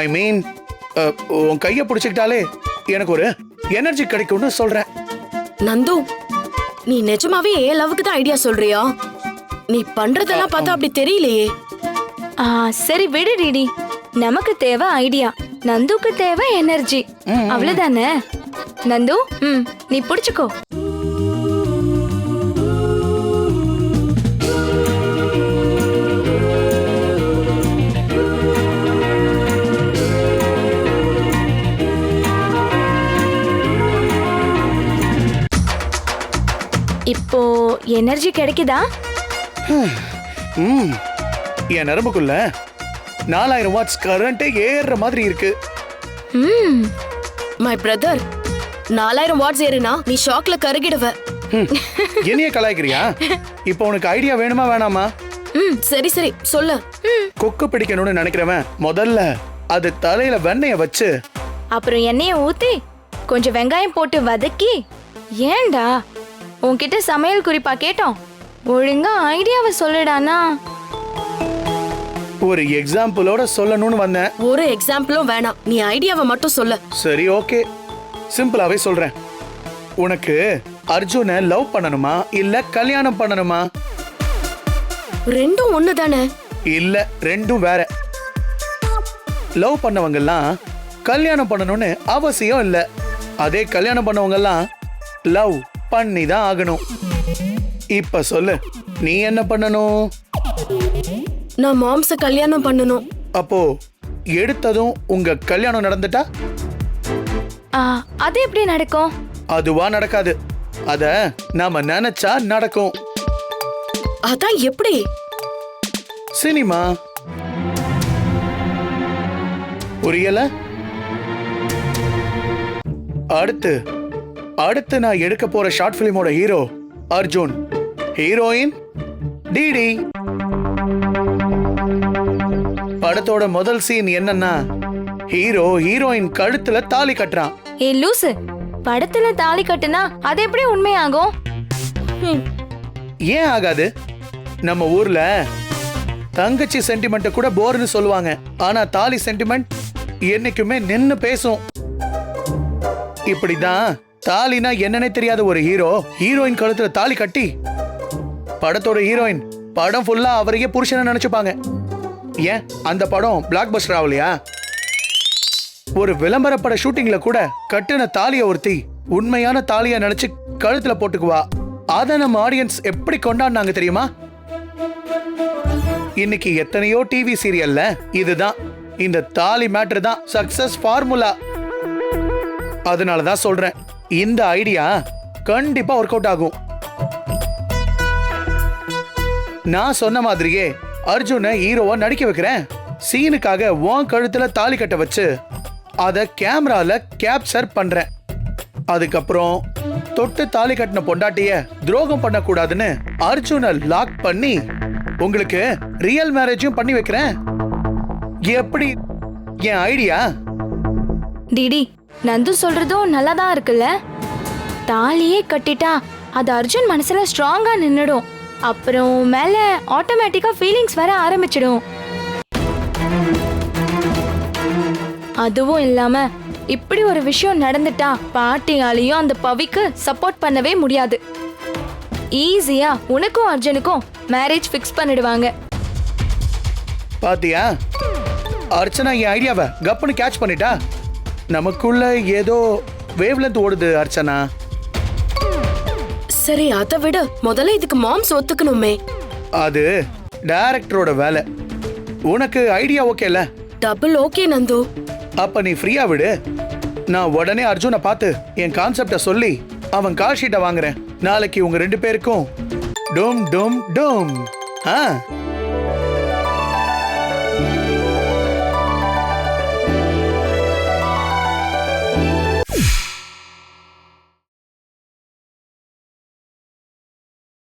ஐ மீன் உன் கையை பிடிச்சிக்கிட்டாலே எனக்கு ஒரு எனர்ஜி கிடைக்கும்னு சொல்றேன். நந்து நீ நிஜமாவே ஏ லவ்வுக்கு தான் ஐடியா சொல்றியா? நீ பண்றதெல்லாம் பார்த்தா அப்படி தெரியலையே. ஆ சரி விடு டிடி நமக்கு தேவை ஐடியா நந்துக்கு தேவை எனர்ஜி அவ்வளவுதானே? நந்து ம் நீ புடிச்சுக்கோ. இப்போ எனர்ஜி கிடைக்குதா? ம் என் நரம்புக்குள்ள நாலாயிரம் வாட்ஸ் கரண்டே ஏறுற மாதிரி இருக்கு. ம் மை பிரதர் நாலாயிரம் வாட்ஸ் ஏறுனா நீ ஷாக்ல கருகிடுவ. என்னைய கலாய்க்கிறியா? இப்போ உனக்கு ஐடியா வேணுமா வேணாமா? ம் சரி சரி சொல்லு. கொக்கு பிடிக்கணும்னு நினைக்கிறவன் முதல்ல அது தலையில வெண்ணெய வச்சு அப்புறம் எண்ணெயை ஊத்தி கொஞ்சம் வெங்காயம் போட்டு வதக்கி ஏன்டா உன்கிட்ட சமையல் குறிப்பா கேட்டோம். ஒழுங்கா ஐடியாவை சொல்லுடானா? ஒரு எக்ஸாம்பிளோட சொல்லணும்னு வந்தேன். ஒரு எக்ஸாம்பிளும் வேணாம். நீ ஐடியாவை மட்டும் சொல்லு. சரி ஓகே. சிம்பிளாவே சொல்றேன். உனக்கு அர்ஜுனை லவ் பண்ணணுமா? இல்ல கல்யாணம் பண்ணணுமா? ரெண்டும் ஒண்ணு தானே இல்ல ரெண்டும் வேற. லவ் பண்ணவங்கெல்லாம் கல்யாணம் பண்ணணும்னு அவசியம் இல்ல. அதே கல்யாணம் பண்ணவங்கெல்லாம் லவ். பண்ணி தான் ஆகணும். இப்ப சொல்லு நீ என்ன பண்ணணும்? நான் மாம்ஸ கல்யாணம் பண்ணணும். அப்போ எடுத்ததும் உங்க கல்யாணம் நடந்துட்டா? ஆ, அது எப்படி நடக்கும்? அதுவா நடக்காது. அத நாம நினைச்சா நடக்கும். அதான் எப்படி? சினிமா. புரியல? அடுத்து. அடுத்து நான் எடுக்க போற ஷார்ட் பிலிமோட ஹீரோ அர்ஜுன். ஹீரோயின் டிடி படத்தோட முதல் சீன் என்னன்னா ஹீரோ ஹீரோயின் கழுத்துல தாலி கட்டுறான். ஏ லூசு. படத்துல தாலி கட்டுனா அது எப்படி உண்மையாகும்? ஏன் ஆகாது? நம்ம ஊர்ல தங்கச்சி சென்டிமெண்ட் கூட போர்னு சொல்லுவாங்க. ஆனா தாலி சென்டிமெண்ட் என்னைக்குமே நின்னு பேசும். இப்படிதான் தாலினா என்னன்னே தெரியாத ஒரு ஹீரோ ஹீரோயின் கழுத்துல தாலி கட்டி படத்தோட ஹீரோயின் படம் ஃபுல்லா அவரையே புருஷனை நினைச்சுப்பாங்க. ஏன்? அந்த படம் பிளாக் பஸ்டர் ஆகலையா ஒரு விளம்பர பட ஷூட்டிங்ல கூட கட்டின தாலிய ஒருத்தி உண்மையான தாலிய நினைச்சு கழுத்துல போட்டுக்குவா. அத நம்ம ஆடியன்ஸ் எப்படி கொண்டாடினாங்க தெரியுமா? இன்னைக்கு எத்தனையோ டிவி சீரியல்ல இதுதான். இந்த தாலி மேட்ரு தான். சக்சஸ் ஃபார்முலா அதனால தான் சொல்றேன். இந்த ஐடியா கண்டிப்பா ஒர்க் அவுட் ஆகும். நான் சொன்ன மாதிரியே அர்ஜுனை ஹீரோவா நடிக்க வைக்கிறேன். சீனுக்காக உன் கழுத்துல தாலி கட்ட வச்சு அத கேமரால கேப்சர் பண்றேன். அதுக்கப்புறம் தொட்டு தாலி கட்டின பொண்டாட்டிய துரோகம் பண்ணக்கூடாதுன்னு அர்ஜுனை லாக் பண்ணி உங்களுக்கு ரியல் மேரேஜும் பண்ணி வைக்கிறேன். எப்படி? என் ஐடியா டிடி நந்து சொல்றதும் நல்லா தான் இருக்குல்ல? தாலியே கட்டிட்டா அது அர்ஜுன் மனசுல ஸ்ட்ராங்கா நின்னுடும். அப்புறம் மேல ஆட்டோமேட்டிக்கா ஃபீலிங்ஸ் வர ஆரம்பிச்சிடும். அதுவும் இல்லாம இப்படி ஒரு விஷயம் நடந்துட்டா பாட்டியாலையும் அந்த பவிக்கு சப்போர்ட் பண்ணவே முடியாது. ஈஸியா உனக்கும் அர்ஜுனுக்கும் மேரேஜ் ஃபிக்ஸ் பண்ணிடுவாங்க. பாத்தியா? அர்ச்சனா என் ஐடியாவை கப்புன்னு கேட்ச் பண்ணிட்டா? நமக்குள்ள ஏதோ வேவ்லென்த் ஓடுது அர்ச்சனா. சரி அதை விட. முதல்ல இதுக்கு மாம்ஸ் ஒத்துக்கணுமே. அது டைரக்டரோட வேலை. உனக்கு ஐடியா ஓகேல டபுள் ஓகே நந்து. அப்ப நீ ஃப்ரீயா விடு. நான் உடனே அர்ஜுனை பார்த்து என் கான்செப்ட சொல்லி அவன் கால் ஷீட்டை வாங்குறேன். நாளைக்கு உங்க ரெண்டு பேருக்கும் டோம் டோம் டோம். ஆ?